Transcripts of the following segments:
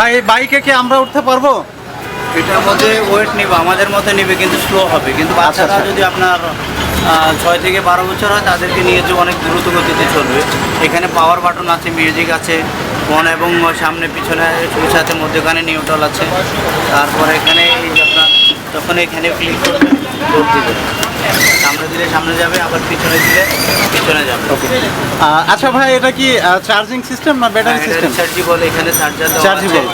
ভাই এই বাইকে কি আমরা উঠতে পারব? এটার মধ্যে ওয়েট নিবে আমাদের মতো নিবে কিন্তু স্লো হবে। কিন্তু বাচ্চারা আচ্ছা। যদি আপনার ছয় থেকে বারো বছর হয় তাদেরকে নিয়ে যে অনেক দ্রুত গতিতে চলবে। এখানে পাওয়ার বাটন আছে মিউজিক আছে ফোন এবং সামনে পিছনে আছে মধ্যখানে নিউট্রাল আছে। তারপরে এখানে এই যে আপনার তখন এখানে ক্লিক দিবে সামনে দিলে সামনে যাবে আবার পিছনে দিলে পিছনে যাবে। আহ, আচ্ছা ভাই এটা কি চার্জিং সিস্টেম না ব্যাটারি সিস্টেম চার্জেবল এখানে চার্জার চার্জেবল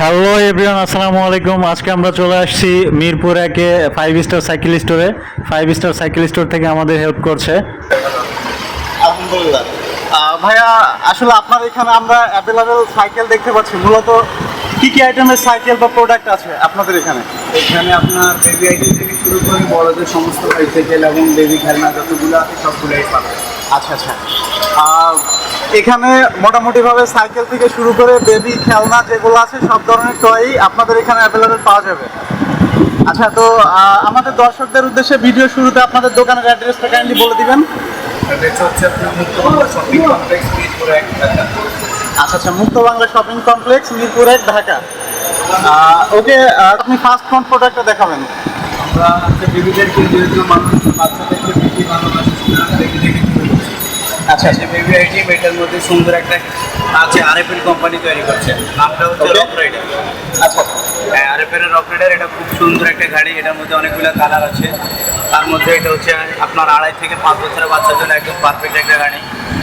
হ্যালো এভরিওয়ান আসসালামু আলাইকুম। আজকে আমরা চলে আসছি মিরপুর একে five star star cycle five star cycle store থেকে আমাদের হেল্প করছে। আলহামদুলিল্লাহ। ভাইয়া আসলে আপনার এখানে আমরা অ্যাভেলেবেল সাইকেল দেখতে পাচ্ছি। মূলত কি কি আইটেমের সাইকেল বা প্রোডাক্ট আছে আপনাদের এখানে? এখানে আপনার বেবি আইটেম থেকে শুরু করে বড়দের সমস্ত সাইকেল এবং বেবি খেলনা যতগুলো আছে সবগুলোই পাবে আচ্ছা আচ্ছা। এখানে মোটামুটিভাবে সাইকেল থেকে শুরু করে বেবি খেলনা যেগুলো আছে সব ধরনের টয়ই আপনাদের এখানে অ্যাভেলেবেল পাওয়া যাবে। আচ্ছা তো আমাদের দর্শকদের উদ্দেশ্যে ভিডিও শুরুতে আপনাদের দোকানের অ্যাড্রেসটা কাইন্ডলি বলে দিবেন। আচ্ছা আচ্ছা মুক্ত বাংলা শপিং কমপ্লেক্স মিরপুর এক ঢাকা। ওকে আপনি ফার্স্ট কোন প্রোডাক্টটা দেখাবেন? আমরা যেহেতু মানুষ বাচ্চাদেরকে বেবি ভালোবাসে সুতরাং বেবি থেকে শুরু করছি আচ্ছা বেবি আইটেম এটার মধ্যে সুন্দর একটা আছে আরএফএল কোম্পানি তৈরি করছে। নামটা হচ্ছে রক রাইডার আচ্ছা। হ্যাঁ আরএফএল রক রাইডার এটা খুব সুন্দর একটা গাড়ি। এটার মধ্যে অনেকগুলো কালার আছে। তার মধ্যে এটা হচ্ছে আপনার আড়াই থেকে পাঁচ বছরের বাচ্চার জন্য একদম পারফেক্ট একটা গাড়ি।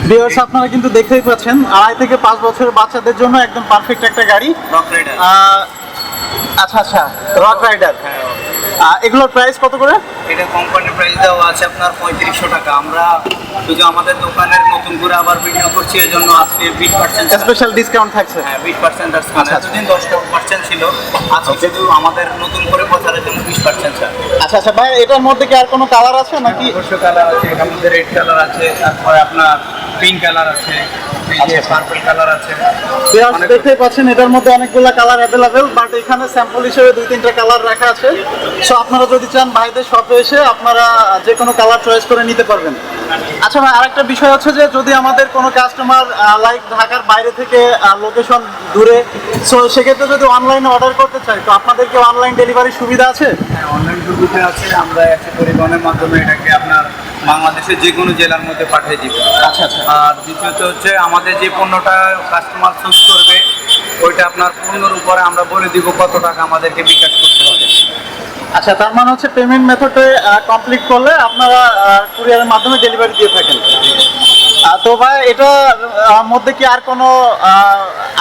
ভিউয়ার্স আপনারা কিন্তু দেখতেই পাচ্ছেন আড়াই থেকে পাঁচ বছরের বাচ্চাদের জন্য একদম পারফেক্ট একটা গাড়ি। রক রাইডার আচ্ছা আচ্ছা রক রাইডার হ্যাঁ। এগুলোর প্রাইস কত করে? এটা কোম্পানির প্রাইস দেওয়া আছে আপনার পঁয়ত্রিশশো টাকা। আমরা শুধু আমাদের দোকানের নতুন করে আবার ভিডিও করছি এই জন্য আজকে বিশ পার্সেন্ট স্পেশাল ডিসকাউন্ট থাকছে? হ্যাঁ বিশ পার্সেন্ট আচ্ছা, আচ্ছা। এতদিন দশ পার্সেন্ট ছিল আজকে শুধু আমাদের নতুন করে প্রচারের জন্য বিশ পার্সেন্ট আচ্ছা আচ্ছা ভাই এটার মধ্যে কি আর কোনো কালার আছে নাকি? অবশ্য কালার আছে এটার মধ্যে রেড কালার আছে তারপরে আপনার পিঙ্ক কালার আছে। যে। পার্পল কালার আছে। ভিউয়ার্স অনেক- দেখতেই পাচ্ছেন এটার মধ্যে অনেকগুলো কালার অ্যাভেলেবেল বাট এখানে স্যাম্পল হিসেবে দুই তিনটা কালার রাখা আছে। সো আপনারা যদি চান ভাইদের শপে এসে আপনারা যে কোনো কালার চয়েস করে নিতে পারবেন। আচ্ছা ভাই আরেকটা বিষয় হচ্ছে যে যদি আমাদের কোনো কাস্টমার লাইক ঢাকার বাইরে থেকে লোকেশন দূরে সো সেক্ষেত্রে যদি অনলাইনে অর্ডার করতে চাই তো আপনাদের কি অনলাইন ডেলিভারির সুবিধা আছে? হ্যাঁ অনলাইন সুবিধা আছে। আমরা একটি পরিবহনের মাধ্যমে এটাকে আপনার বাংলাদেশের যে কোনো জেলার মধ্যে পাঠিয়ে দিব আচ্ছা আচ্ছা। আর দ্বিতীয়ত হচ্ছে আমাদের যে পণ্যটা কাস্টমার চুজ করবে, ওইটা আপনার পণ্যের উপরে আমরা বলে দিব কত টাকা আমাদেরকে বিকাশ করতে হবে। আচ্ছা তার মানে হচ্ছে পেমেন্ট মেথডে কমপ্লিট করলে আপনারা কুরিয়ারের মাধ্যমে ডেলিভারি দিয়ে থাকেন। তো ভাই এটা মধ্যে কি আর কোনো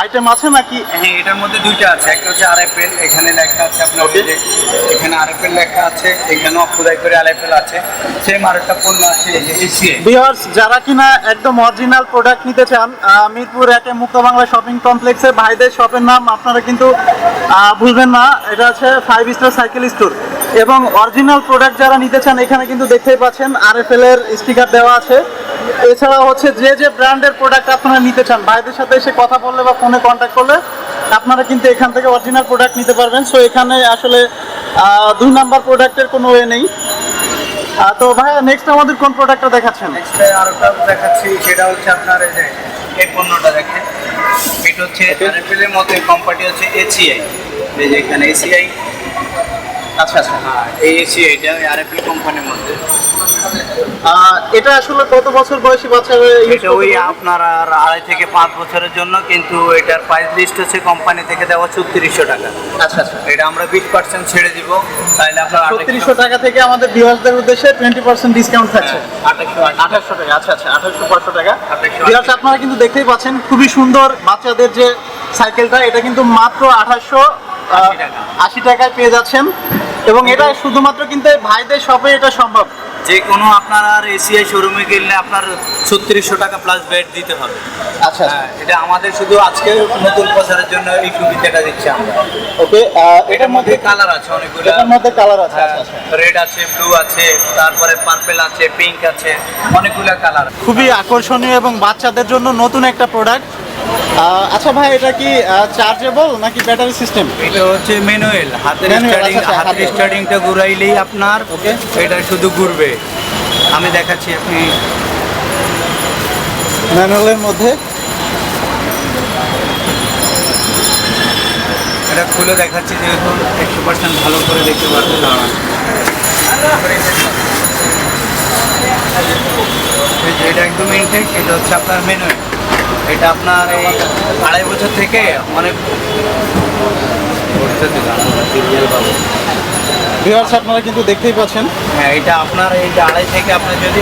আইটেম আছে নাকি? হ্যাঁ এটার মধ্যে দুইটা আছে। একটা হচ্ছে আরএফএল এখানে লেখা আছে আপনার এখানে আরএফএল লেখা আছে এখানেও খোদাই করে আরএফএল আছে। সেম আরেকটা পণ্য আছে ভিউয়ার্স যারা কিনা একদম অরিজিনাল প্রোডাক্ট নিতে চান মিরপুর একে মুক্ত বাংলা শপিং কমপ্লেক্সে ভাইদের শপের নাম আপনারা কিন্তু ভুলবেন না। এটা হচ্ছে ফাইভ স্টার সাইকেল স্টোর এবং অরিজিনাল প্রোডাক্ট যারা নিতে চান এখানে কিন্তু দেখতেই পাচ্ছেন আর এফ এর স্টিকার দেওয়া আছে। এছাড়া হচ্ছে যে যে ব্র্যান্ডের প্রোডাক্ট আপনারা নিতে চান ভাইদের সাথে এসে কথা বললে বা ফোনে কন্ট্যাক্ট করলে আপনারা কিন্তু এখান থেকে অরিজিনাল প্রোডাক্ট নিতে পারবেন। সো এখানে আসলে দুই নাম্বার প্রোডাক্টের কোনো ওয়ে নেই। তো ভাইয়া নেক্সট আমাদের কোন প্রোডাক্টটা দেখাচ্ছেন? নেক্সট আরেকটা দেখাচ্ছি সেটা হচ্ছে আপনার এই যে এই পণ্যটা দেখেন। এটা হচ্ছে আরএফএল এর মতো কোম্পানি হচ্ছে এসিআই এই যে এখানে এসিআই আচ্ছা আচ্ছা। এই এসিআইটা আরএফএল কোম্পানির মধ্যে। এটা আসলে কত বছর বয়সী বাচ্চারা এটা ওই আপনার আর আড়াই থেকে পাঁচ বছরের জন্য কিন্তু এটার প্রাইস লিস্ট হচ্ছে কোম্পানি থেকে দেওয়া ছত্রিশশো টাকা। আচ্ছা আচ্ছা। এটা আমরা বিশ পার্সেন্ট ছেড়ে দিব তাহলে আপনার ছত্রিশশো টাকা থেকে আমাদের ভিউয়ার্সদের উদ্দেশ্যে টোয়েন্টি পার্সেন্ট ডিসকাউন্ট থাকছে। আঠাশশো আঠাশশো। টাকা আচ্ছা আচ্ছা আঠাশশো পাঁচশো টাকা। 2800 ভিউয়ার্স আপনারা কিন্তু দেখতেই পাচ্ছেন খুবই সুন্দর বাচ্চাদের যে সাইকেলটা এটা কিন্তু মাত্র আঠাশশো আশি টাকায় পেয়ে যাচ্ছেন। এবং এটা শুধুমাত্র কিন্তু ভাইদের শপে এটা সম্ভব। যে কোনো আপনার আর এসিআই শোরুমে গেলে আপনার ছত্রিশশো টাকা প্লাস বেড দিতে হবে। আচ্ছা হ্যাঁ এটা আমাদের শুধু আজকে নতুন প্রচারের জন্য এই সুবিধাটা দিচ্ছি আমরা। ওকে এটার মধ্যে কালার আছে অনেকগুলো। এটার মধ্যে কালার আছে আচ্ছা আচ্ছা। রেড আছে ব্লু আছে তারপরে পার্পেল আছে পিঙ্ক আছে অনেকগুলো কালার খুবই আকর্ষণীয় এবং বাচ্চাদের জন্য নতুন একটা প্রোডাক্ট আচ্ছা ভাই এটা কি চার্জেবল নাকি ব্যাটারি সিস্টেম এটা হচ্ছে ম্যানুয়াল হাতের স্টার্টিং আচ্ছা, আচ্ছা, হাতের স্টার্টিংটা ঘুরাইলেই আপনার Okay. এটা শুধু ঘুরবে। আমি দেখাচ্ছি আপনি। ম্যানুয়ালের মধ্যে? এটা খুলে দেখাচ্ছি যেহেতু একশো পার্সেন্ট ভালো করে দেখতে পারবে দাঁড়ান। এটা একদম ইনটেক এটা হচ্ছে আপনার মেনুয়াল এটা আপনার এই আড়াই বছর থেকে অনেক। ভিউয়ার্স আপনারা কিন্তু দেখতেই পাচ্ছেন। হ্যাঁ এটা আপনার এই যে আড়াই থেকে আপনার যদি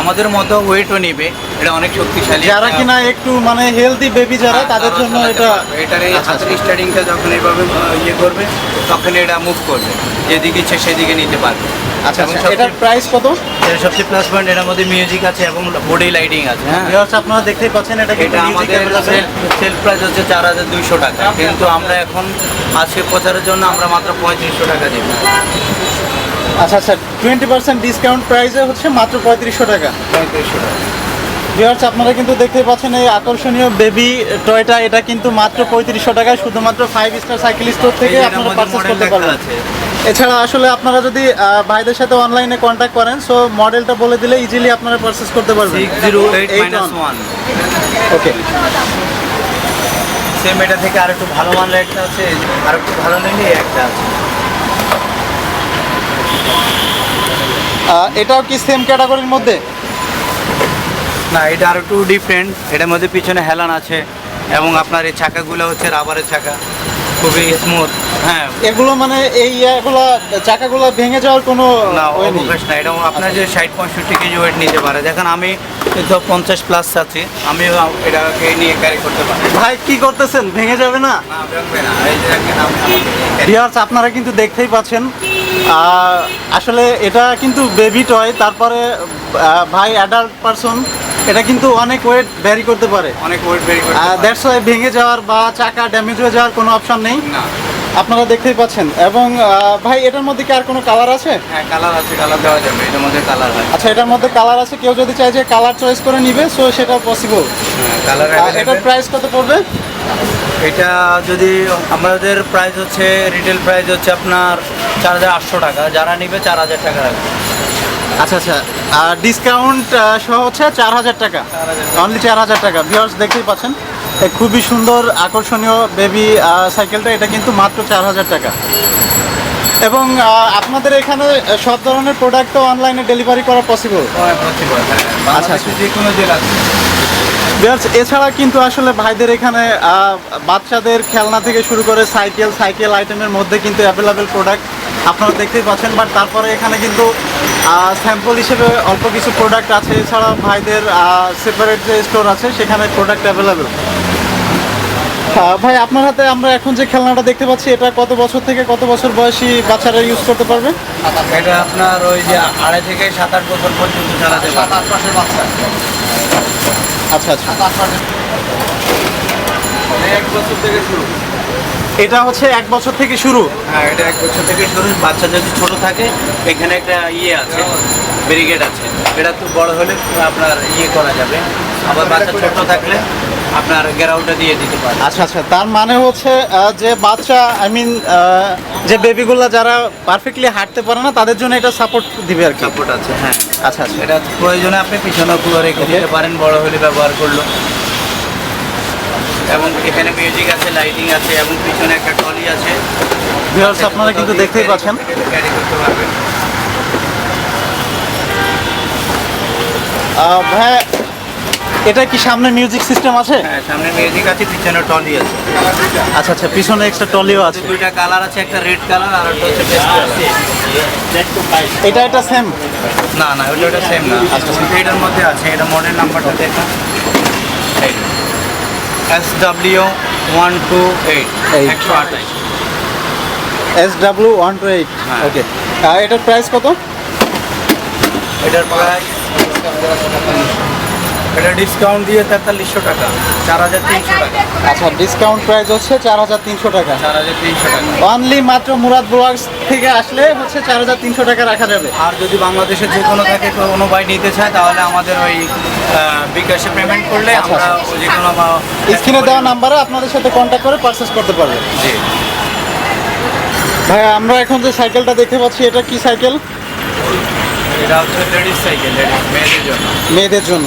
আমাদের মতো ওয়েটও নেবে এটা অনেক শক্তিশালী। যারা কিনা একটু মানে হেলদি বেবি যারা হ্যাঁ, তাদের জন্য এটা। এটার এই আচ্ছা, হাতের স্টার্টিংটা যখন এইভাবে ইয়ে করবে তখন এটা মুভ করবে। যেদিকে ইচ্ছে সেদিকে নিতে পারবে। আচ্ছা আচ্ছা এটার প্রাইস কত? এর সবচেয়ে প্লাস পয়েন্ট এর মধ্যে মিউজিক আছে এবং বডি লাইটিং আছে। হ্যাঁ। ভিউয়ার্স আপনারা দেখতেই পাচ্ছেন এটা এটা আমাদের সেল প্রাইস হচ্ছে চার হাজার দুইশো টাকা। কিন্তু আমরা এখন আজকে প্রচারের জন্য আমরা মাত্র পঁয়ত্রিশশো টাকা দিব। আচ্ছা স্যার টোয়েন্টি পার্সেন্ট ডিসকাউন্ট প্রাইসে হচ্ছে মাত্র পঁয়ত্রিশশো টাকা। পঁয়ত্রিশশো টাকা। ভিউয়ার্স আপনারা কিন্তু দেখতেই পাচ্ছেন এই আকর্ষণীয় বেবি টয়টা এটা কিন্তু মাত্র পঁয়ত্রিশশো টাকায় শুধুমাত্র ফাইভ স্টার সাইকেল স্টোর থেকে আপনারা পারচেস করতে পারবেন। এছাড়া আসলে আপনারা যদি ভাইদের সাথে অনলাইনে কন্ট্যাক্ট করেন সো মডেলটা বলে দিলে ইজিলি আপনারা পারচেস করতে পারবেন। ওকে সেম এটা থেকে আর একটু ভালো মানের একটা আছে আর একটু ভালো নিলে একটা আছে। এটাও কি সেম ক্যাটাগরির মধ্যে? না এটা আর একটু ডিফারেন্ট এটার মধ্যে পিছনে হেলান আছে এবং আপনার এই চাকাগুলো হচ্ছে রাবারের চাকা। খুবই স্মুথ হ্যাঁ। এগুলো মানে এই এগুলো চাকাগুলো ভেঙে যাওয়ার কোনো না। অবকাশ না। এটা আপনার যে ষাট পঁয়ষট্টি কেজি ওয়েট নিতে পারে। দেখেন আমি তো পঞ্চাশ প্লাস আছি। আমি এটাকে নিয়ে ক্যারি করতে পারি। ভাই কি করতেছেন? ভেঙে যাবে না? carry- আপনারা কিন্তু দেখতেই পাচ্ছেন। আসলে এটা কিন্তু বেবি টয় তারপরে ভাই অ্যাডাল্ট পারসন এটা কিন্তু অনেক ওয়েট ভ্যারি করতে পারে। অনেক ওয়েট বেরি করতে পারে। দ্যাটস ওয়াই ভেঙে যাওয়ার বা চাকা ড্যামেজ হয়ে যাওয়ার কোনো অপশন নেই। না। আপনারা দেখতেই পাচ্ছেন। এবং ভাই এটার মধ্যে কি আর কোনো কালার আছে? হ্যাঁ কালার আছে কালার দেওয়া যাবে। এটার মধ্যে কালার আছে। আচ্ছা এটার মধ্যে কালার আছে? কেউ যদি চায় যে কালার চয়েস করে নিবে সো সেটা পসিবল হ্যাঁ কালার এটার প্রাইস কত পড়বে? এটা যদি আমাদের প্রাইস হচ্ছে রিটেল প্রাইস হচ্ছে আপনার চার হাজার আটশো টাকা। যারা নিবে চার হাজার টাকা রাখবে। আচ্ছা আচ্ছা। আর ডিসকাউন্ট সহ হচ্ছে চার হাজার টাকা। অনলি চার হাজার টাকা। ভিওর্স দেখতেই পাচ্ছেন খুবই সুন্দর আকর্ষণীয় বেবি সাইকেলটা এটা কিন্তু মাত্র চার হাজার টাকা। এবং আপনাদের এখানে সব ধরনের প্রোডাক্টও অনলাইনে ডেলিভারি করা পসিবল হ্যাঁ হ্যাঁ। আচ্ছা, যে কোনো জেলা। এছাড়া কিন্তু আসলে ভাইদের এখানে বাচ্চাদের খেলনা থেকে শুরু করে সাইকেল সাইকেল আইটেমের মধ্যে কিন্তু অ্যাভেলেবেল প্রোডাক্ট আপনারা দেখতেই পাচ্ছেন। বাট তারপরে এখানে কিন্তু স্যাম্পল হিসেবে অল্প কিছু প্রোডাক্ট আছে। এছাড়া ভাইদের সেপারেট যে স্টোর আছে, সেখানে প্রোডাক্ট অ্যাভেলেবেল ভাই, আপনার হাতে আমরা এখন যে খেলনাটা দেখতে পাচ্ছি, এটা কত বছর থেকে কত বছর বয়সী বাচ্চারা ইউজ করতে পারবে? এটা আপনার ওই যে আড়াই থেকে সাত আট বছর পর্যন্ত পারবে। আচ্ছা আচ্ছা। এক বছর থেকে শুরু। এটা হচ্ছে এক বছর থেকে শুরু? হ্যাঁ এটা এক বছর থেকে শুরু। বাচ্চা যদি ছোট থাকে এখানে একটা ইয়ে আছে ব্যারিকেড আছে। এটা তো বড় হলে আপনার ইয়ে করা যাবে। আবার বাচ্চা ছোট থাকলে আপনার গ্যারাউন্ডটা দিয়ে দিতে পারে আচ্ছা আচ্ছা। তার মানে হচ্ছে যে বাচ্চা আই মিন যে বেবিগুলো যারা পারফেক্টলি হাঁটতে পারে না তাদের জন্য এটা সাপোর্ট দিবে আর কি? সাপোর্ট আছে হ্যাঁ। আচ্ছা আচ্ছা। এটা প্রয়োজনে আপনি পিছনে রেখে দিতে পারেন বড় হলে ব্যবহার করল। এবং এখানে মিউজিক আছে লাইটিং আছে এবং পিছনে একটা টলি আছে। ভিউয়ার্স আপনারা কিন্তু দেখতেই পাচ্ছেন। ক্যারি করতে পারবেন। ভাই এটা কি সামনে মিউজিক সিস্টেম আছে? হ্যাঁ সামনে মিউজিক আছে পিছনে টলি আছে। আচ্ছা আচ্ছা পিছনে এক্সট্রা টলিও আছে। দুইটা কালার আছে একটা রেড কালার আর একটা হচ্ছে পেস্ট এটা এটা সেম না না ওটা ওটা সেম না। আচ্ছা এটার মধ্যে আছে এটা মডেল নাম্বারটা দেখুন। S W one two eight Eight. একশো আঠাশ S W one two eight হ্যাঁ। ওকে এটার প্রাইস কত? এটার প্রাইস এটা ডিসকাউন্ট দিয়ে তেতাল্লিশশো টাকা চার হাজার তিনশো টাকা। আচ্ছা ডিসকাউন্ট প্রাইস হচ্ছে চার হাজার তিনশো টাকা। চার হাজার তিনশো টাকা। অনলি মাত্র মুরাদ ব্লগস থেকে আসলে হচ্ছে চার হাজার তিনশো টাকা রাখা যাবে। আর যদি বাংলাদেশের যে কোনো থেকে কোনো বাইক নিতে চায় তাহলে আমাদের ওই বিকাশে পেমেন্ট করলে আচ্ছা, আমরা আচ্ছা। যে কোনো বা- স্ক্রিনে দেওয়া নাম্বারে আপনাদের সাথে কন্ট্যাক্ট করে পারচেস করতে পারবে। জি। ভাই আমরা এখন যে সাইকেলটা দেখতে পাচ্ছি এটা কি সাইকেল এটা হচ্ছে লেডিস সাইকেল মেয়েদের জন্য। মেয়েদের জন্য।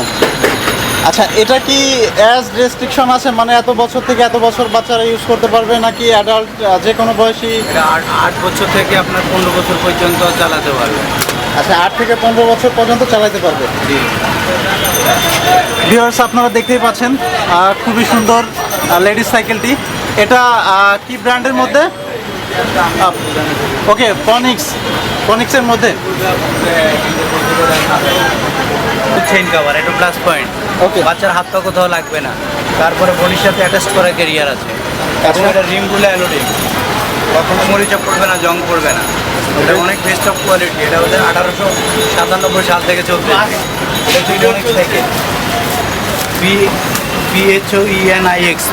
আচ্ছা এটা কি অ্যাজ রেস্ট্রিকশন আছে? মানে এত বছর থেকে এত বছর বাচ্চারা ইউজ করতে পারবে নাকি অ্যাডাল্ট যে কোনো বয়সী? আট বছর থেকে আপনার পনেরো বছর পর্যন্ত চালাতে পারবে। আচ্ছা আট থেকে পনেরো বছর পর্যন্ত চালাতে পারবে? ভিউয়ার্স আপনারা দেখতেই পাচ্ছেন খুবই সুন্দর লেডিস সাইকেলটি এটা কি ব্র্যান্ডের মধ্যে? ওকে পনিক্স পনিক্সের মধ্যে? চেইন কাভার এটা প্লাস পয়েন্ট Okay. বাচ্চার হাত পা কোথাও লাগবে না। তারপরে বডির সাথে অ্যাটাচ করা ক্যারিয়ার আছে। এবং আচ্ছা। এটা রিমগুলো অ্যালো রিম কখনো মরিচা পড়বে না জং পড়বে না। এটা অনেক বেস্ট অফ কোয়ালিটি এটা ওদের আঠারোশো সাতানব্বই সাল থেকে চলতে এটা হচ্ছে অনেক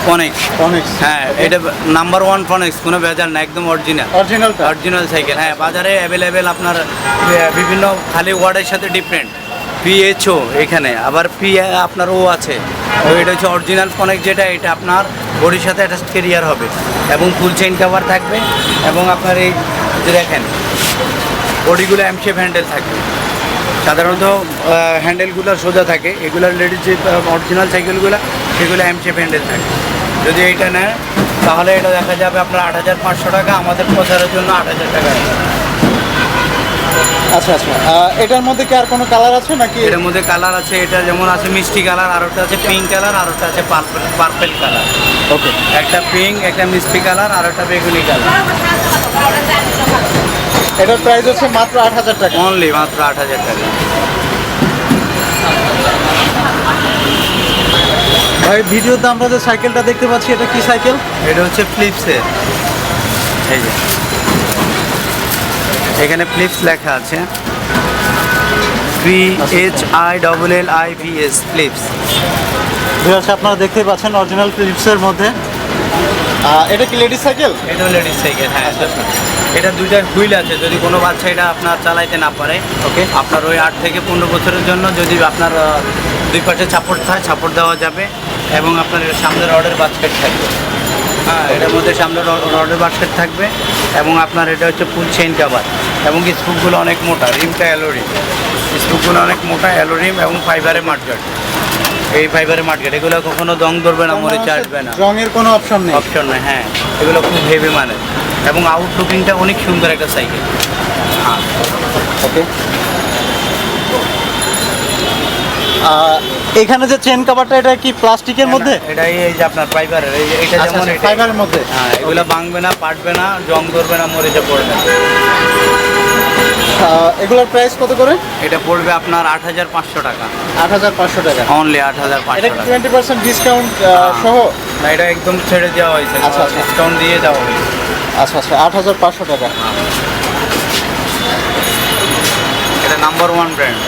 ফনেক্স পনিক্স হ্যাঁ এটা নাম্বার ওয়ান ফনেক্স কোনো ভেজাল না একদম অরিজিনাল অরিজিনালটা অরিজিনাল সাইকেল হ্যাঁ বাজারে অ্যাভেলেবেল আপনার বিভিন্ন খালি ওয়ার্ডের সাথে ডিফারেন্ট পিএইচও এখানে, আবার পি, আপনার ও আছে। এটা হচ্ছে অরিজিনাল ফোনেক যেটা, এটা আপনার বডির সাথে অ্যাটাচ কেরিয়ার হবে এবং ফুল চেইন কভার থাকবে এবং আপনার এই যে দেখেন বডিগুলো এমশেপ হ্যান্ডেল থাকবে। সাধারণত হ্যান্ডেলগুলো সোজা থাকে এগুলোর লেডিস যে অরিজিনাল সাইকেলগুলো সেগুলো এমশেপ হ্যান্ডেল থাকে। যদি এইটা নেয়, তাহলে এটা দেখা যাবে আপনার আট হাজার পাঁচশো টাকা, আমাদের প্রচারের জন্য আট হাজার টাকা। আচ্ছা আচ্ছা। এটার মধ্যে কি আর কোনো কালার আছে নাকি? এর মধ্যে কালার আছে এটা যেমন আছে মিষ্টি কালার আর ওটা আছে পিঙ্ক কালার আর ওটা আছে পার্পল পার্পেল কালার ওকে একটা পিঙ্ক একটা মিষ্টি কালার আর ওটা বেগুনি কালার এটার প্রাইস হচ্ছে মাত্র আট হাজার টাকা। অনলি মাত্র আট হাজার টাকা। ভাই ভিডিওতে আমরা যে সাইকেলটা দেখতে পাচ্ছি এটা কি সাইকেল? এটা হচ্ছে ফ্লিপসের এই যে। এখানে ফ্লিপস লেখা আছে। P H I double L I V S Philips আপনারা দেখতেই পাচ্ছেন অরিজিনাল ফিলিপসের মধ্যে। এটা কি লেডিস সাইকেল এটা লেডিস সাইকেল হ্যাঁ এটা দুইটা হুইল আছে যদি কোনো বাচ্চা এটা আপনার চালাইতে না পারে। ওকে আপনার ওই আট থেকে পনেরো বছরের জন্য যদি আপনার দুই পাশে ছাপড় থাকে ছাপড় দেওয়া যাবে এবং আপনার এর সামনে রডের বাস্কেট থাকবে। হ্যাঁ এটার মধ্যে সামনের র- রডের বাস্কেট থাকবে এবং আপনার এটা হচ্ছে ফুল চেইন কাভার এবং স্পুকগুলো অনেক মোটা রিমটা অ্যালো রিম স্পুকগুলো অনেক মোটা অ্যালো রিম এবং ফাইবারের মাঠগাট এই ফাইবারের মাঠগাট এগুলো কখনো দং ধরবে না মরে চাটবে না। রঙের কোনো অপশন নেই। অপশন নেই হ্যাঁ। এগুলো খুব হেভি মানে এবং আউটলুকিংটা অনেক সুন্দর একটা সাইকেল হ্যাঁ। ওকে এখানে যে চেন কাভারটা এটা কি প্লাস্টিকের মধ্যে? এটা এই যে আপনার ফাইবারের এই যে এটা আচ্ছা যেমন ফাইবারের মধ্যে। হ্যাঁ এগুলো ভাঙবে না পাটবে না জং ধরবে না মরে মরিচে পড়বে এগুলোর প্রাইস কত করে? এটা পড়বে আপনার আট হাজার পাঁচশো টাকা। আট হাজার পাঁচশো টাকা। অনলি আট হাজার এটা পাঁচশো টাকা। টোয়েন্টি পার্সেন্ট ডিসকাউন্ট সহ? না এটা একদম ছেড়ে দেওয়া হয়েছে। আচ্ছা, আচ্ছা। ডিসকাউন্ট দিয়ে দেওয়া হয়েছে। আচ্ছা আচ্ছা আট হাজার পাঁচশো টাকা। এটা নাম্বার ওয়ান ব্র্যান্ড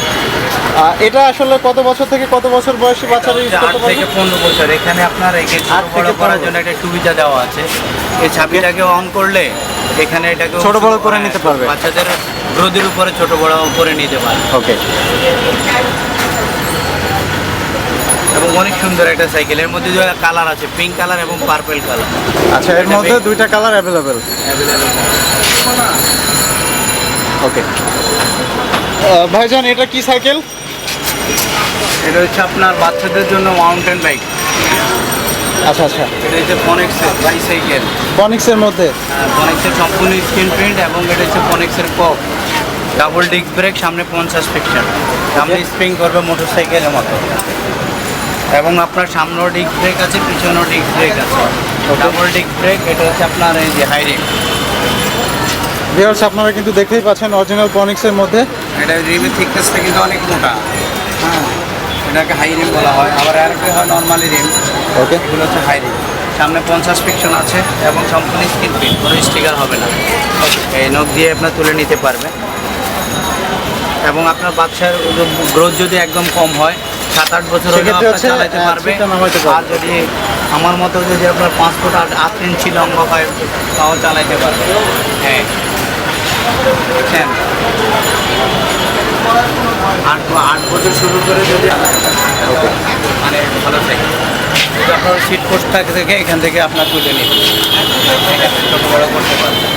এটা আসলে কত বছর থেকে কত বছর বয়সী বাচ্চারা ইউজ করতে পারবে থেকে পনেরো বছর। এখানে আপনার একে ছোট বড় করার জন্য একটা সুবিধা দেওয়া আছে। এই ছাবিটাকে অন করলে এখানে এটাকে ছোট বড় করে নিতে পারবে। বাচ্চাদের রোদের উপরে ছোট বড় করে নিতে পারে ওকে এবং অনেক সুন্দর একটা সাইকেল এর মধ্যে কালার আছে পিঙ্ক কালার এবং পার্পল কালার আচ্ছা এর মধ্যে দুইটা কালার অ্যাভেলেবেল ওকে ভাইজান এটা কি সাইকেল? এটা হচ্ছে আপনার বাচ্চাদের জন্য মাউন্টেন বাইক আচ্ছা আচ্ছা। এটা হচ্ছে ফনেক্সের বাইসাইকেল পনিক্সের মধ্যে? ফনেক্সের সম্পূর্ণ স্ক্রিন প্রিন্ট এবং এটা হচ্ছে ফনিক্সের কপ ডাবল ডিস্ক ব্রেক সামনে পঞ্চাশ ফিকশন সামনে স্প্রিং করবে মোটর সাইকেলের মতো। এবং আপনার সামনেও ডিস্ক ব্রেক আছে পিছনেও ডিস্ক ব্রেক আছে। ডাবল ডিস্ক ব্রেক এটা হচ্ছে আপনার এই যে হাইরিং ভিউয়ার্স আপনারা কিন্তু দেখতেই পাচ্ছেন অরিজিনাল পনিক্সের মধ্যে। এটা রিমের থিকনেসটা কিন্তু অনেক মোটা। হ্যাঁ। এটাকে হাই রিম বলা হয়। আবার আরেকটা হয় নর্মালি রিম ওকে এগুলো হচ্ছে হাই রিম সামনে পঞ্চাশ পিকশন আছে এবং সম্পূর্ণ স্ক্রিন প্রিন্ট কোনো স্টিকার হবে না। এই নখ দিয়ে আপনার তুলে নিতে পারবে এবং আপনার বাচ্চার গ্রোথ যদি একদম কম হয় সাত আট বছর আপনার চালাতে পারবে। সেটা আর যদি আমার মতো যদি আপনার পাঁচ ফুট আট আট ইঞ্চি লম্বা হয় তাও চালাইতে পারবে। হ্যাঁ। আট আট বছর শুরু করে যদি মানে ভালো থাকে। যদি আপনার সিট পোস্ট থাকে থেকে এখান থেকে আপনার তুলে নিন ছোটো বড়ো করতে পারবেন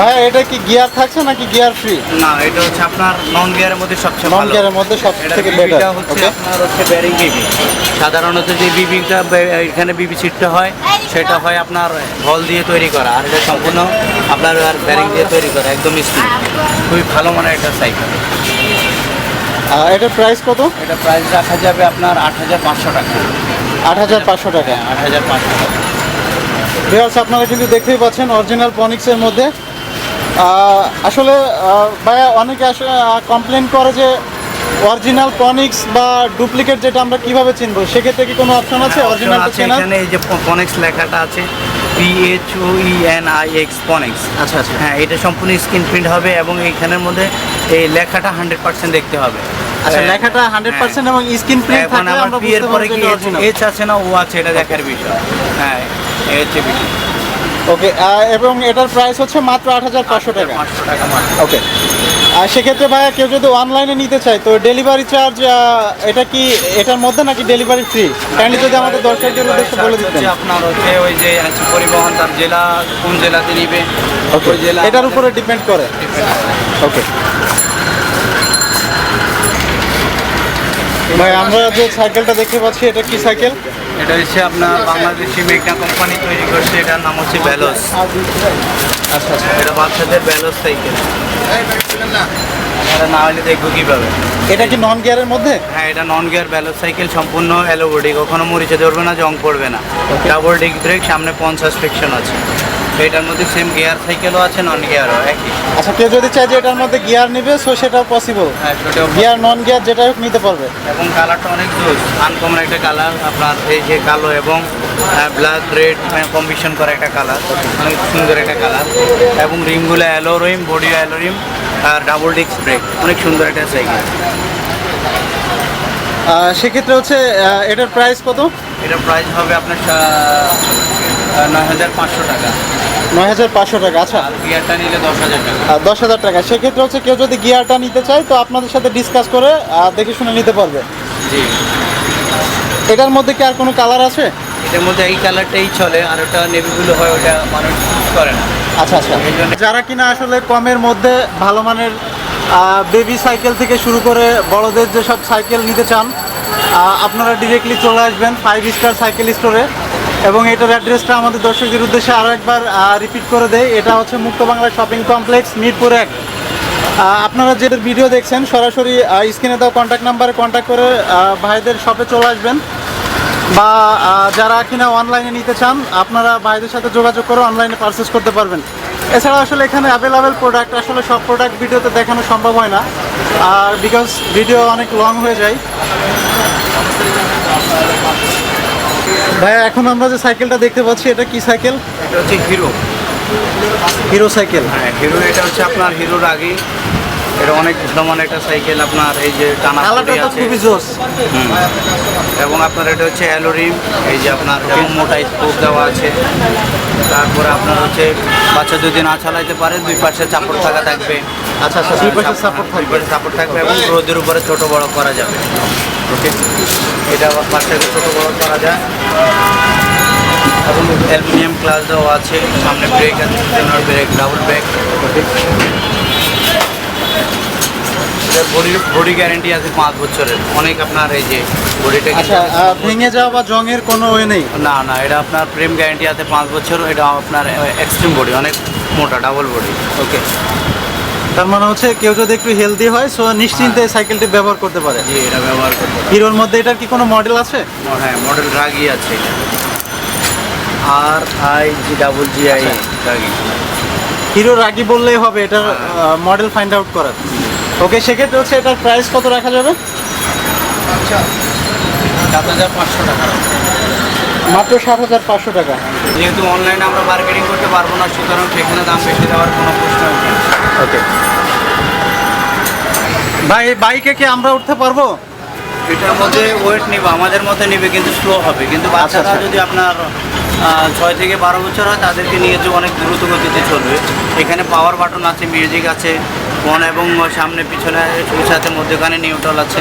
ভাই এটা কি গিয়ার থাকছে নাকি গিয়ার ফ্রি না এটা হচ্ছে আপনার নন গিয়ারের মধ্যে সবচেয়ে নন গিয়ারের মধ্যে বেটার ওকে আপনার হচ্ছে ব্যারিং বিবি সাধারণত যে বিবিটা এখানে বিবি সিটটা হয় সেটা হয় আপনার বল দিয়ে তৈরি করা। আর এটা সম্পূর্ণ আপনার আর ব্যারিং দিয়ে তৈরি করা একদম স্মুথ খুবই ভালো মানের একটা সাইকেল এটার প্রাইস কত? এটা প্রাইস রাখা যাবে আপনার আট হাজার পাঁচশো টাকা। আট হাজার পাঁচশো টাকা। হ্যাঁ আট হাজার পাঁচশো টাকা। ভিউয়ার্স আপনারা কিন্তু দেখতেই পাচ্ছেন অরিজিনাল পনিক্সের মধ্যে। আসলে ভাইয়া অনেকে আসলে কমপ্লেন করে যে অরিজিনাল পনিক্স বা ডুপ্লিকেট যেটা আমরা কীভাবে চিনবো? সেক্ষেত্রে কি কোনো অপশন আছে? অরিজিনাল হ্যাঁ, এখানে এই যে পনেক্স লেখাটা আছে P H O E N I X Phoenix আচ্ছা আচ্ছা। হ্যাঁ এটা সম্পূর্ণ স্ক্রিন প্রিন্ট হবে এবং এইখানের মধ্যে এই লেখাটা হান্ড্রেড পার্সেন্ট দেখতে হবে। আচ্ছা লেখাটা হান্ড্রেড পার্সেন্ট এবং স্ক্রিন প্রিন্ট এখন থাকলে আমার আমরা পি এর বুঝতে পরে কি এইচ আছে না ও আছে এটা দেখার বিষয়। হ্যাঁ এই হচ্ছে বিষয়। ওকে এবং এটার প্রাইস হচ্ছে মাত্র আট হাজার পাঁচশো টাকা। ওকে আর সেক্ষেত্রে ভাইয়া কেউ যদি অনলাইনে নিতে চায় তো ডেলিভারি চার্জ এটা কি এটার মধ্যে নাকি ডেলিভারি ফ্রি কাইন্ডলি যদি আমাদের দর্শকদের উদ্দেশ্যে বলে দিতেন। আপনার হচ্ছে ওই যে পরিবহন তার জেলা কোন জেলাতে নিবে? ওই জেলা এটার উপরে ডিপেন্ড করে। ওকে ভাই আমরা যে সাইকেলটা দেখতে পাচ্ছি এটা কি সাইকেল? এটা হচ্ছে আপনার বাংলাদেশি মেঘনা কোম্পানি তৈরি করছে এটার নাম হচ্ছে ব্যালোস আচ্ছা আচ্ছা। এটা বাচ্চাদের ব্যালোস সাইকেল। এটা না হলে দেখব কীভাবে। এটা কি নন গিয়ারের মধ্যে? হ্যাঁ এটা নন গিয়ার ব্যালোস সাইকেল সম্পূর্ণ অ্যালো বডি কখনো মরিচে ধরবে না জং পড়বে না। ডাবল ডিক ব্রেক সামনে পঞ্চাশ ফিকশন আছে। এটার মধ্যে সেম গিয়ার সাইকেলও আছে নন গিয়ারও একই। আচ্ছা কেউ যদি চায় যে এটার মধ্যে গিয়ার নেবে সো সেটাও পসিবল হ্যাঁ সেটাও গিয়ার নন গিয়ার যেটা হোক নিতে পারবে। এবং কালারটা অনেক জোস। আনকমন একটা কালার আপনার এই যে কালো এবং ব্ল্যাক রেড কম্বিশন করা একটা কালার অনেক সুন্দর একটা কালার এবং রিমগুলো alloy rim body alloy rim আর ডাবল ডিস্ক ব্রেক অনেক সুন্দর একটা সাইকেল সেক্ষেত্রে হচ্ছে এটার প্রাইস কত? এটার প্রাইস হবে আপনার নয় হাজার পাঁচশো টাকা। নয় হাজার পাঁচশো টাকা আচ্ছা। গিয়ারটা নিলে দশ হাজার টাকা। আর দশ হাজার টাকা সেক্ষেত্রে হচ্ছে কেউ যদি গিয়ারটা নিতে চায় তো আপনাদের সাথে ডিসকাস করে দেখে শুনে নিতে পারবে। জি। এটার মধ্যে কি আর কোনো কালার আছে? এটার মধ্যে এই কালারটাই চলে আর ওটা নেভিগুলো হয় ওটা মানুষ করে না। আচ্ছা আচ্ছা। যারা কিনা আসলে কমের মধ্যে ভালো মানের বেবি সাইকেল থেকে শুরু করে বড়দের যেসব সাইকেল নিতে চান আপনারা ডিরেক্টলি চলে আসবেন ফাইভ স্টার সাইকেল স্টোরে এবং এটার অ্যাড্রেসটা আমাদের দর্শকদের উদ্দেশ্যে আরও একবার রিপিট করে দেয় এটা হচ্ছে মুক্ত বাংলা শপিং কমপ্লেক্স মিরপুর এক। আপনারা যে ভিডিও দেখছেন, সরাসরি স্ক্রিনে দেওয়া কন্ট্যাক্ট নাম্বারে কন্ট্যাক্ট করে ভাইদের শপে চলে আসবেন। বা যারা কিনা অনলাইনে নিতে চান, আপনারা ভাইদের সাথে যোগাযোগ করে অনলাইনে পারচেস করতে পারবেন। এছাড়া আসলে এখানে অ্যাভেলেবেল প্রোডাক্ট আসলে সব প্রোডাক্ট ভিডিওতে দেখানো সম্ভব হয় না। আর বিকজ ভিডিও অনেক লং হয়ে যায়। ভাইয়া এখন আমরা যে সাইকেলটা দেখতে পাচ্ছি এটা কি সাইকেল? এটা হচ্ছে হিরো। Hero cycle. হ্যাঁ হিরো এটা হচ্ছে আপনার হিরোর আগে এটা অনেক মানের একটা সাইকেল আপনার এই যে টানা খুবই জোস। এবং আপনার এটা হচ্ছে অ্যালোরিম এই যে আপনার মোটা স্পোক দেওয়া আছে। তারপরে আপনার হচ্ছে বাচ্চা যদি না চালাইতে পারে দুই পাশে চাপড় থাকা থাকবে। আচ্ছা আচ্ছা দুই পাশে সাপোর্ট থাকবে। সাপোর্ট থাকবে এবং রোদের উপরে ছোট বড় করা যাবে। ওকে এটা আবার বাচ্চাকে ছোট বড় করা যায়। এবং অ্যালুমিনিয়াম ক্লাস দেওয়া আছে। সামনে ব্রেক আছে ব্রেক ডাবল ব্রেক। ওকে এটার বডি বডি গ্যারেন্টি আছে পাঁচ বছরের। অনেক আপনার এই যে বডিটা আচ্ছা ভেঙে যাওয়া বা জংয়ের কোনো ওয়ে নেই? না না এটা আপনার প্রেম গ্যারেন্টি আছে পাঁচ বছর এটা আপনার এক্সট্রিম বডি অনেক মোটা ডাবল বডি ওকে। তার মানে হচ্ছে কেউ যদি একটু হেলদি হয় সো নিশ্চিন্তে সাইকেলটি ব্যবহার করতে পারে। জি এটা ব্যবহার করতে। হিরোর মধ্যে এটার কি কোনো মডেল আছে? হ্যাঁ মডেল রাগি আছে। এটা R I G double G I ragi. Hero রাগি বললেই হবে এটার মডেল ফাইন্ড আউট করার। ওকে সেক্ষেত্রে হচ্ছে এটার প্রাইস কত রাখা যাবে? আচ্ছা সাত হাজার পাঁচশো টাকা। মাত্র সাত হাজার পাঁচশো টাকা। যেহেতু অনলাইনে আমরা মার্কেটিং করতে পারব না সুতরাং সেখানে দাম বেশি দেওয়ার কোনো প্রশ্ন ওকে ভাই বাইকে কি আমরা উঠতে পারব? এটার মধ্যে ওয়েট নিবে আমাদের মধ্যে নিবে কিন্তু স্লো হবে। কিন্তু বাচ্চারা আচ্ছা। যদি আপনার ছয় থেকে বারো বছর হয় তাদেরকে নিয়ে যে অনেক দ্রুত গতিতে চলবে। এখানে পাওয়ার বাটন আছে মিউজিক আছে ফোন এবং সামনে পিছনে সাথে মধ্যখানে নিউট্রাল আছে।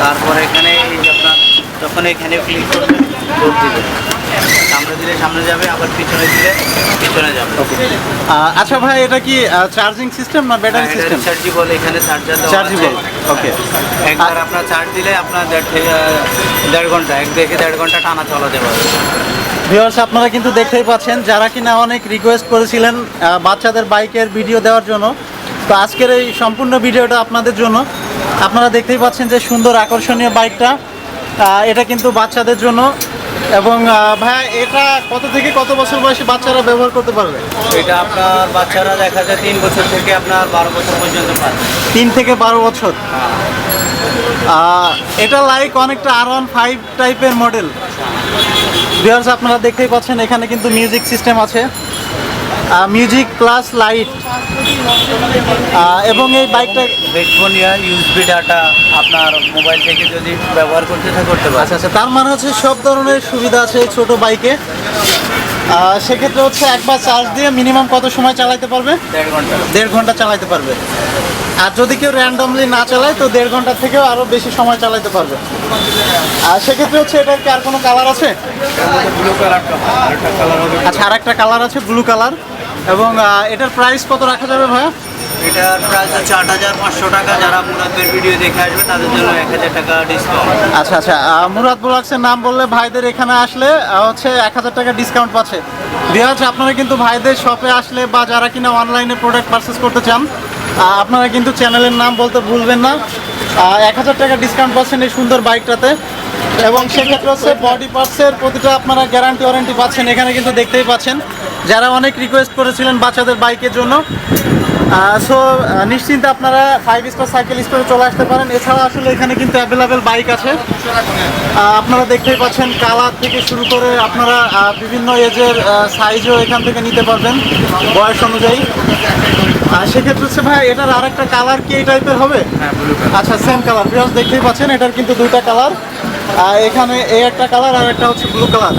তারপরে এখানে এই যে আপনার যখন এখানে ক্লিক করবে দৌড় দিবে সামনে দিলে সামনে যাবে আবার পিছনে দিলে পিছনে যাবে। আচ্ছা ভাই এটা কি চার্জিং সিস্টেম না ব্যাটারি সিস্টেম চার্জেবল এখানে চার্জার চার্জেবল ওকে একবার আপনার চার্জ দিলে আপনার দেড় ঘণ্টা এক থেকে দেড় ঘণ্টা টানা চলাতে পারবে ভিউয়ার্স আপনারা কিন্তু দেখতেই পাচ্ছেন যারা কিনা অনেক রিকোয়েস্ট করেছিলেন বাচ্চাদের বাইকের ভিডিও দেওয়ার জন্য তো আজকের এই সম্পূর্ণ ভিডিওটা আপনাদের জন্য। আপনারা দেখতেই পাচ্ছেন যে সুন্দর আকর্ষণীয় বাইকটা। এটা কিন্তু বাচ্চাদের জন্য। এবং ভাইয়া এটা কত থেকে কত বছর বয়সী বাচ্চারা ব্যবহার করতে পারবে? এটা আপনার বাচ্চারা দেখা যায় তিন বছর থেকে আপনার বারো বছর পর্যন্ত পাবে তিন থেকে বারো বছর? এটা লাইক অনেকটা আর ওয়ান ফাইভ টাইপের মডেল আপনারা দেখতেই পাচ্ছেন এখানে কিন্তু মিউজিক সিস্টেম আছে। মিউজিক প্লাস লাইট এবং এই বাইকটা হেডফোন ইয়া ইউএসবি ডাটা আপনার মোবাইল থেকে যদি ব্যবহার করতে থাকে করতে পারে। আচ্ছা আচ্ছা তার মানে হচ্ছে সব ধরনের সুবিধা আছে এই ছোট বাইকে সেক্ষেত্রে হচ্ছে একবার চার্জ দিয়ে মিনিমাম কত সময় চালাতে পারবে? দেড় ঘণ্টা। দেড় ঘণ্টা চালাতে পারবে। আর যদি কেউ র্যান্ডমলি না চালায় তো দেড় ঘণ্টা থেকেও আরও বেশি সময় চালাতে পারবে। আর সেক্ষেত্রে হচ্ছে এটার কি আর কোনো কালার আছে? আচ্ছা আর একটা কালার আছে ব্লু কালার এবং এটার প্রাইস কত রাখা যাবে ভাইয়া? এটার প্রাইস হচ্ছে আট হাজার পাঁচশো টাকা। যারা মুরাদের ভিডিও দেখে আসবে তাদের জন্য এক হাজার টাকা ডিসকাউন্ট আচ্ছা আচ্ছা মুরাদ ব্লগসের নাম বললে ভাইদের এখানে আসলে হচ্ছে এক হাজার টাকা ডিসকাউন্ট পাচ্ছে। বিহাজ আপনারা কিন্তু ভাইদের শপে আসলে বা যারা কিনা অনলাইনে প্রোডাক্ট পারচেস করতে চান আপনারা কিন্তু চ্যানেলের নাম বলতে ভুলবেন না। এক হাজার টাকা ডিসকাউন্ট পাচ্ছেন এই সুন্দর বাইকটাতে এবং সেক্ষেত্রে হচ্ছে বডি পার্টসের প্রতিটা আপনারা গ্যারান্টি ওয়ারেন্টি পাচ্ছেন এখানে কিন্তু দেখতেই পাচ্ছেন। যারা অনেক রিকোয়েস্ট করেছিলেন বাচ্চাদের বাইকের জন্য সো নিশ্চিন্তে আপনারা ফাইভ স্টার সাইকেল স্টোরে চলে আসতে পারেন। এছাড়া আসলে এখানে কিন্তু অ্যাভেলেবেল বাইক আছে। আপনারা দেখতেই পাচ্ছেন কালার থেকে শুরু করে আপনারা বিভিন্ন এজের সাইজও এখান থেকে নিতে পারবেন বয়স অনুযায়ী। আর সেক্ষেত্রে হচ্ছে ভাই এটার আরেকটা কালার কি এই টাইপের হবে? হ্যাঁ আচ্ছা সেম কালার বিকজ দেখতেই পাচ্ছেন এটার কিন্তু দুইটা কালার এখানে এই একটা কালার আর একটা হচ্ছে ব্লু কালার